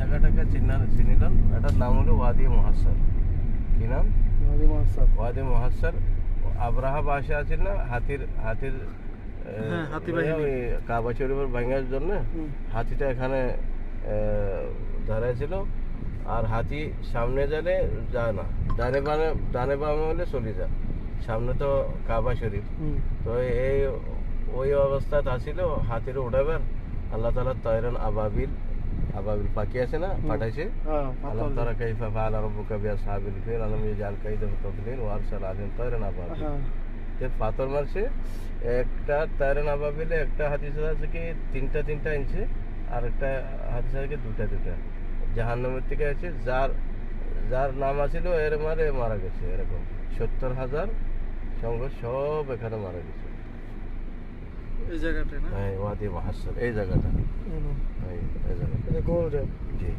জায়গাটাকে চিনা চিনিলাম এটার নাম হলো ওয়াদি মহাসার। কি নাম? ওয়াদি মহাসার। ওয়াদি মহাসার। আব্রাহা বাসা আছে না হাতির হাতির হ্যাঁ, হাতি বাহিনী। কাবা শরীফের ভাঙার জন্য হাতিটা এখানে এ, দাঁড়ায় ছিল আর হাতি সামনে গেলে যায় না। ডানে বামে ডানে বামে হলে চলে যায়। সামনে তো কাবা শরীফ। তো এই ওই অবস্থায় আসছিল হাতির উঠাবেন আল্লাহ তালা তৈরন আবাবিল। আবাবিল পাখি আছে না পাঠাইছে আলম। তারা কাইফা ফাআলা রাব্বুকা বিআসহাবিল ফিল আলম তাদলিল ওয়া আরসাল আলাইহিম তায়রান আবাবিল। তে পাথর মারছে? একটা তায়রান আবাবিলে একটা হাদিস আছে কি তিনটা তিনটা ইঞ্চি আর একটা হাদিস আছে কি দুটা দুটা। জাহান্নামের থেকে আছে যার যার নাম আছিল এর মারে মারা গেছে এরকম। সত্তর হাজার সঙ্গ সব এখানে মারা গেছে। এই জায়গাটায় না? হ্যাঁ ওয়াদি মাহাসার এই জায়গাটা। হুম। এই এই জায়গাটা এটা গোল রে জি